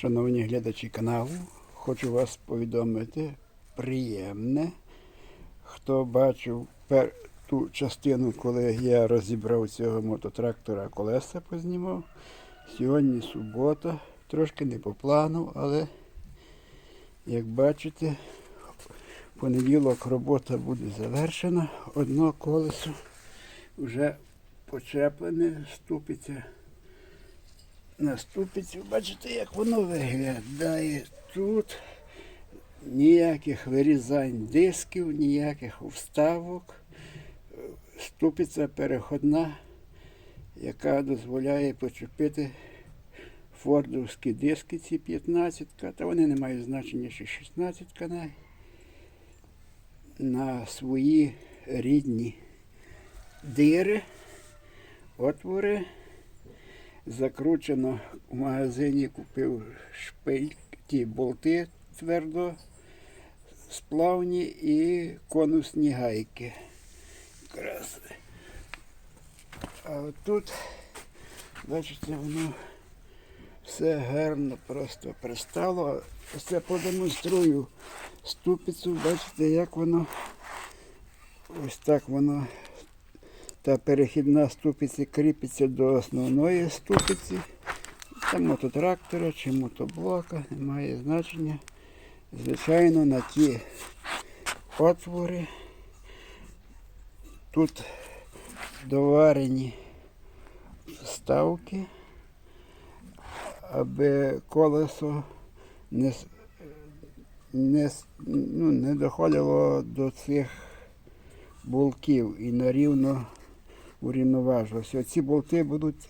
Шановні глядачі каналу, хочу вас повідомити приємне. Хто бачив пер... ту частину, коли я розібрав цього мототрактора колеса познімав. Сьогодні субота, трошки не по плану, але як бачите, понеділок робота буде завершена. Одно колесо вже почеплене, ступиться на ступиці. Бачите, як воно виглядає тут. Ніяких вирізань дисків, ніяких вставок. Ступиця переходна, яка дозволяє почепити фордовські диски, ці 15 та вони не мають значення, що 16 най на свої рідні дири, отвори. Закручено в магазині, купив шпиль, ті болти твердо сплавні і конусні гайки. Якраз. А отут, бачите, воно все гарно просто пристало. Я продемонструю ступицю, бачите, як воно ось так воно та перехідна ступиця кріпиться до основної ступиці. Це мототрактора чи мотоблока, немає значення. Звичайно, на ті отвори тут доварені вставки, аби колесо не, не, ну, не доходило до цих болтів і нарівно урівноважилося. Оці болти будуть,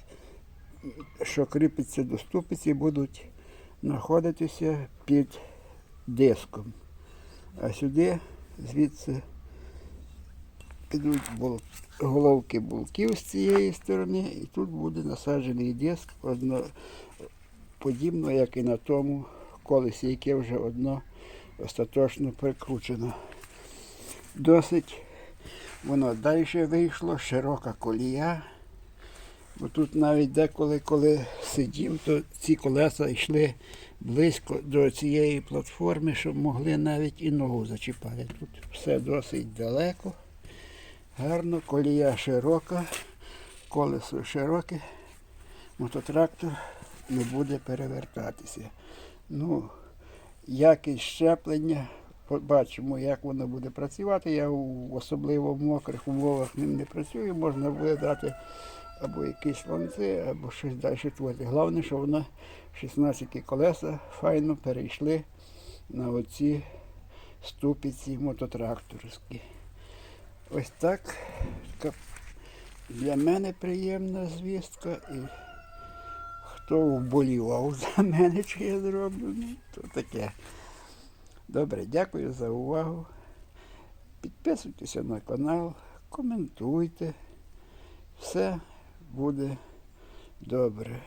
що кріпиться до ступиці, будуть знаходитися під диском. А сюди звідси підуть бол- головки болтів з цієї сторони, і тут буде насаджений диск одно, подібно, як і на тому колесі, яке вже одно остаточно прикручено. Досить Воно далі вийшло, широка колія. Бо тут навіть деколи, коли сидів, то ці колеса йшли близько до цієї платформи, щоб могли навіть і ногу зачіпати. Тут все досить далеко. Гарно, колія широка, колесо широке, мототрактор не буде перевертатися. Ну, якість щеплення побачимо, як воно буде працювати. Я у особливо в мокрих умовах ним не працюю, можна буде дати або якісь ланци, або щось далі творити. Головне, що воно 16 колеса файно перейшли на оці ступиці мототракторські. Ось так. Для мене приємна звістка. І хто вболівав за мене, що я зроблю, ну, то таке. Добре, дякую за увагу. Підписуйтеся на канал, коментуйте. Все буде добре.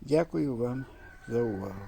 Дякую вам за увагу.